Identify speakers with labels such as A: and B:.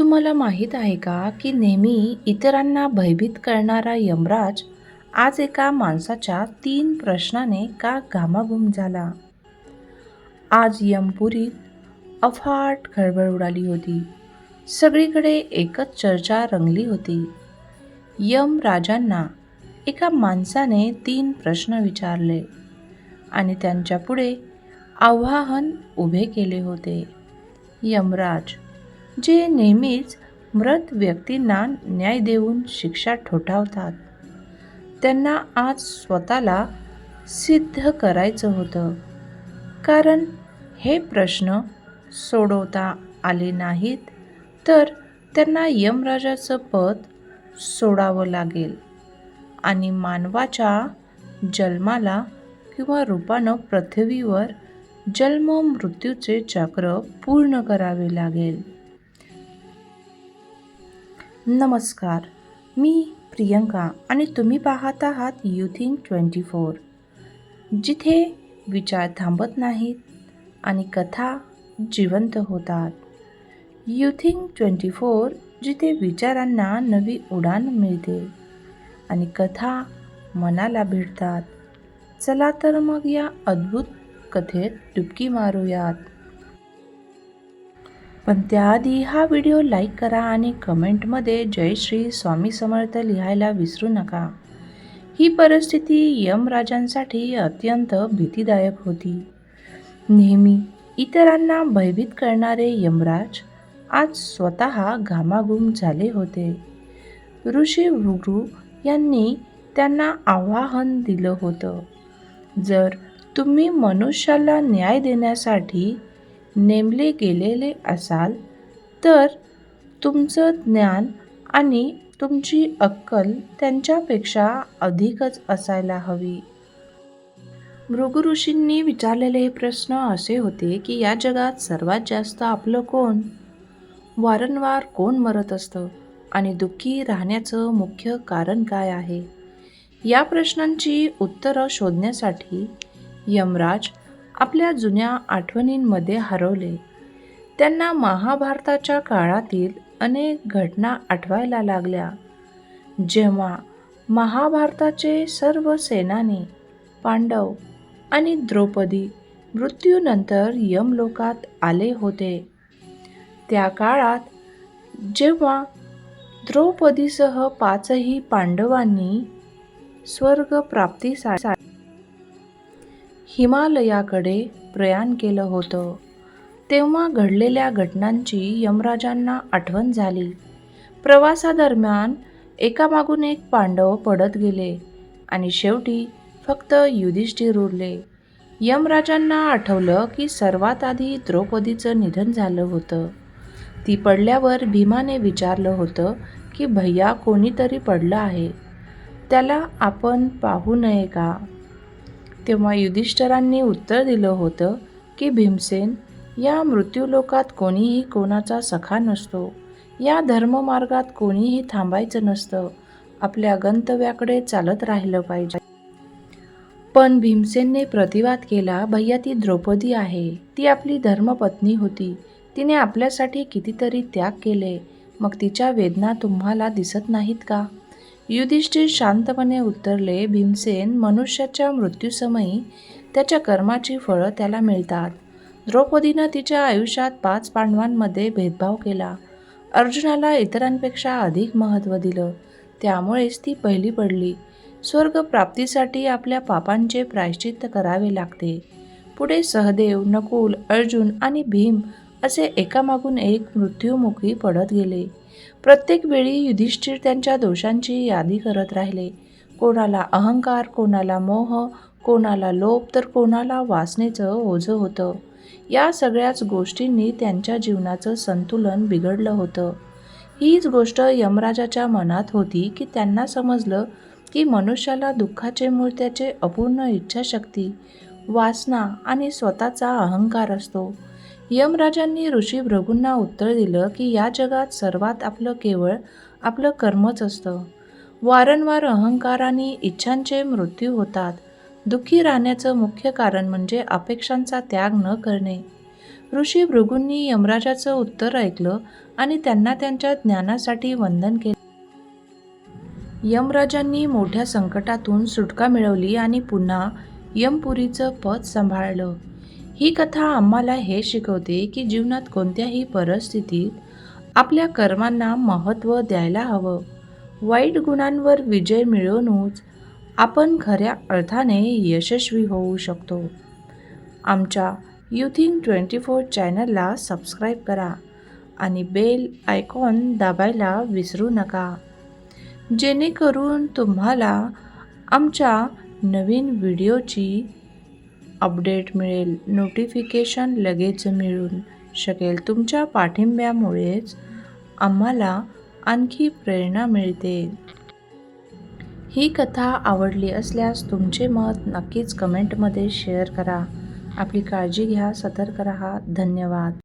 A: तुम्हाला माहीत आहे का की नेहमी इतरांना भयभीत करणारा यमराज आज एका माणसाच्या तीन प्रश्नाने का घामाघूम झाला? आज यमपुरीत अफाट खळबळ उडाली होती. सगळीकडे एकच चर्चा रंगली होती. यम राजांना एका माणसाने तीन प्रश्न विचारले आणि त्यांच्यापुढे आव्हान उभे केले होते. यमराज जे नेहमीच मृत व्यक्तींना न्याय देऊन शिक्षा ठोठावतात. त्यांना आज स्वतःला सिद्ध करायचं होतं. कारण हे प्रश्न सोडवता आले नाहीत तर त्यांना यमराजाचं पद सोडावं लागेल आणि मानवाच्या जन्माला किंवा रूपानं पृथ्वीवर जन्म मृत्यूचे चक्र पूर्ण करावे लागेल. नमस्कार. मी प्रियंका आणि तुम्ही पाहत आहात युथिंग ट्वेंटी फोर जिथे विचार थांबत नाहीत आणि कथा जिवंत होतात. युथिंग ट्वेंटी फोर जिथे विचारांना नवी उडान मिळते आणि कथा मनाला भिडतात. चला तर मग या अद्भुत कथेत डुबकी मारूयात. पण त्याआधी हा व्हिडिओ लाईक करा आणि कमेंटमध्ये जय श्री स्वामी समर्थ लिहायला विसरू नका. ही परिस्थिती यमराजांसाठी अत्यंत भीतीदायक होती. नेहमी इतरांना भयभीत करणारे यमराज आज स्वतः घामाघूम झाले होते. ऋषी भृगू यांनी त्यांना आवाहन दिलं होतं. जर तुम्ही मनुष्याला न्याय देण्यासाठी नेमले गेलेले असाल तर तुमचं ज्ञान आणि तुमची अक्कल त्यांच्यापेक्षा अधिकच असायला हवी. मृगु ऋषींनी विचारलेले हे प्रश्न असे होते की या जगात सर्वात जास्त आपलं कोण? वारंवार कोण मरत असतं आणि दुःखी राहण्याचं मुख्य कारण काय आहे? या प्रश्नांची उत्तरं शोधण्यासाठी यमराज आपल्या जुन्या आठवणींमध्ये हरवले. त्यांना महाभारताच्या काळातील अनेक घटना आठवायला लागल्या. जेव्हा महाभारताचे सर्व सेनानी पांडव आणि द्रौपदी मृत्यूनंतर यमलोकात आले होते. त्या काळात जेव्हा द्रौपदीसह पाचही पांडवांनी स्वर्गप्राप्तीसाठी हिमालयाकडे प्रयाण केलं होतं. तेव्हा घडलेल्या घटनांची यमराजांना आठवण झाली. प्रवासादरम्यान एकामागून एक पांडव पडत गेले आणि शेवटी फक्त युधिष्ठिर उरले. यमराजांना आठवलं की सर्वात आधी द्रौपदीचं निधन झालं होतं. ती पडल्यावर भीमाने विचारलं होतं की भैया कोणीतरी पडलं आहे. त्याला आपण पाहू नये का? तेव्हा युधिष्ठरांनी उत्तर दिलं होतं की भीमसेन या मृत्यूलोकात कोणीही कोणाचा सखा नसतो. या धर्ममार्गात कोणीही थांबायचं नसतं. आपल्या गंतव्याकडे चालत राहिलं पाहिजे. पण भीमसेनने प्रतिवाद केला भैया ती द्रौपदी आहे. ती आपली धर्मपत्नी होती. तिने आपल्यासाठी कितीतरी त्याग केले. मग तिच्या वेदना तुम्हाला दिसत नाहीत का? युधिष्ठिर शांतपणे उत्तरले भीमसेन मनुष्याच्या मृत्यूसमयी त्याच्या कर्माची फळं त्याला मिळतात. द्रौपदीनं तिच्या आयुष्यात पाच पांडवांमध्ये भेदभाव केला. अर्जुनाला इतरांपेक्षा अधिक महत्त्व दिलं. त्यामुळेच ती पहिली पडली. स्वर्ग प्राप्तीसाठी आपल्या पापांचे प्रायश्चित्त करावे लागते. पुढे सहदेव नकुल अर्जुन आणि भीम असे एकामागून एक मृत्यूमुखी पडत गेले. प्रत्येक वेळी युधिष्ठिर त्यांच्या दोषांची यादी करत राहिले. कोणाला अहंकार कोणाला मोह कोणाला लोभ तर कोणाला वासनेचं ओझं होतं. या सगळ्याच गोष्टींनी त्यांच्या जीवनाचं संतुलन बिघडलं होतं. हीच गोष्ट यमराजाच्या मनात होती की त्यांना समजलं की मनुष्याला दुःखाचे मूळ त्याचे अपूर्ण इच्छाशक्ती वासना आणि स्वतःचा अहंकार असतो. यमराजांनी ऋषी भृगूंना उत्तर दिलं की या जगात सर्वात आपलं केवळ आपलं कर्मच असतं. वारंवार अहंकार आणि इच्छांचे मृत्यू होतात. दुःखी राहण्याचं मुख्य कारण म्हणजे अपेक्षांचा त्याग न करणे. ऋषी भृगूंनी यमराजाचं उत्तर ऐकलं आणि त्यांना त्यांच्या ज्ञानासाठी वंदन केलं. यमराजांनी मोठ्या संकटातून सुटका मिळवली आणि पुन्हा यमपुरीचं पद सांभाळलं. ही कथा आम्हाला हे शिकवते की जीवनात कोणत्याही परिस्थितीत आपल्या कर्मांना महत्त्व द्यायला हवं. वाईट गुणांवर विजय मिळवूनच आपण खऱ्या अर्थाने यशस्वी होऊ शकतो. आमच्या युथिंग ट्वेंटी फोर चॅनलला सबस्क्राईब करा आणि बेल आयकॉन दाबायला विसरू नका. जेणेकरून तुम्हाला आमच्या नवीन व्हिडिओची अपडेट मिळेल. नोटिफिकेशन लगेच मिळून शकेल. तुमच्या पाठिंब्यामुळेच आम्हाला आणखी प्रेरणा मिळते. ही कथा आवडली असल्यास तुमचे मत नक्कीच कमेंटमध्ये शेअर करा. आपली काळजी घ्या सतर्क रहा. धन्यवाद.